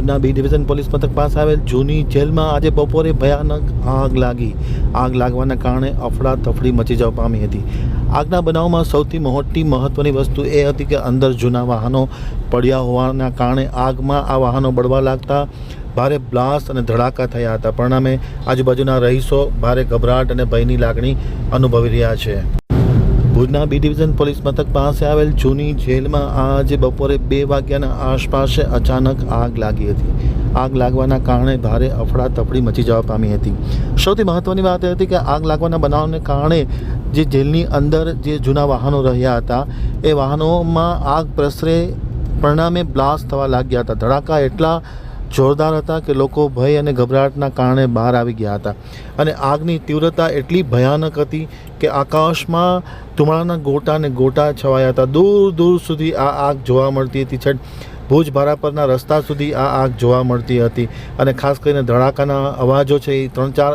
ભુજના B division police મથક પાસે આવેલ જૂની જેલમાં આજે બપોરે ભયાનક આગ લાગી. આગ લાગવાના કારણે અફડાતફડી મચી જવા પામી હતી. આગના બનાવમાં સૌથી મોટી મહત્ત્વની વસ્તુ એ હતી કે અંદર જૂના વાહનો પડ્યા હોવાના કારણે આગમાં આ વાહનો બળવા લાગતા ભારે બ્લાસ્ટ અને ધડાકા થયા હતા. પરિણામે આજુબાજુના રહીશો ભારે ગભરાટ અને ભયની લાગણી અનુભવી રહ્યા છે. ભુજના બી ડિવિઝન પોલીસ મથક પાસે આવેલ જૂની જેલમાં આજે બપોરે બે વાગ્યાના આસપાસે અચાનક આગ લાગી હતી. આગ લાગવાના કારણે ભારે અફડાતફડી મચી જવા પામી હતી. સૌથી મહત્ત્વની વાત એ હતી કે આગ લાગવાના બનાવને કારણે જે જેલની અંદર જે જૂના વાહનો રહ્યા હતા, એ વાહનોમાં આગ પ્રસરે પરિણામે બ્લાસ્ટ થવા લાગ્યા હતા. ધડાકા એટલા જોરદાર હતા કે લોકો ભય અને ગભરાટના કારણે બહાર આવી ગયા હતા. અને આગની તીવ્રતા એટલી ભયાનક હતી કે આકાશમાં ધુમાડાના ગોટા અને ગોટા છવાયા હતા. દૂર દૂર સુધી આ આગ જોવા મળતી હતી. છઠ ભુજ ભારાપરના રસ્તા સુધી આ આગ જોવા મળતી હતી. અને ખાસ કરીને ધડાકાના અવાજો છે એ ત્રણ ચાર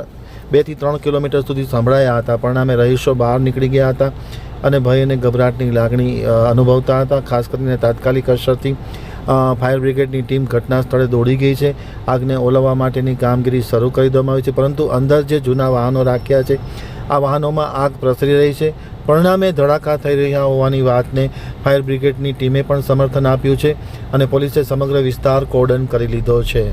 બેથી ત્રણ કિલોમીટર સુધી સંભળાયા હતા. પરિણામે રહીશો બહાર નીકળી ગયા હતા અને ભય અને ગભરાટની લાગણી અનુભવતા હતા. ખાસ કરીને તાત્કાલિક અસરથી ફાયર બ્રિગેડની ટીમ ઘટના સ્થળે દોડી ગઈ છે. આગને ઓલવવા માટેની કામગીરી શરૂ કરી દેવામાં આવી છે, પરંતુ અંદર જે જૂના વાહનો રાખ્યા છે, આ વાહનોમાં આગ પ્રસરી રહી છે. પરિણામે ધડાકા થઈ રહ્યા હોવાની વાતને ફાયર બ્રિગેડની ટીમે પણ સમર્થન આપ્યું છે અને પોલીસે સમગ્ર વિસ્તાર કોર્ડન કરી લીધો છે.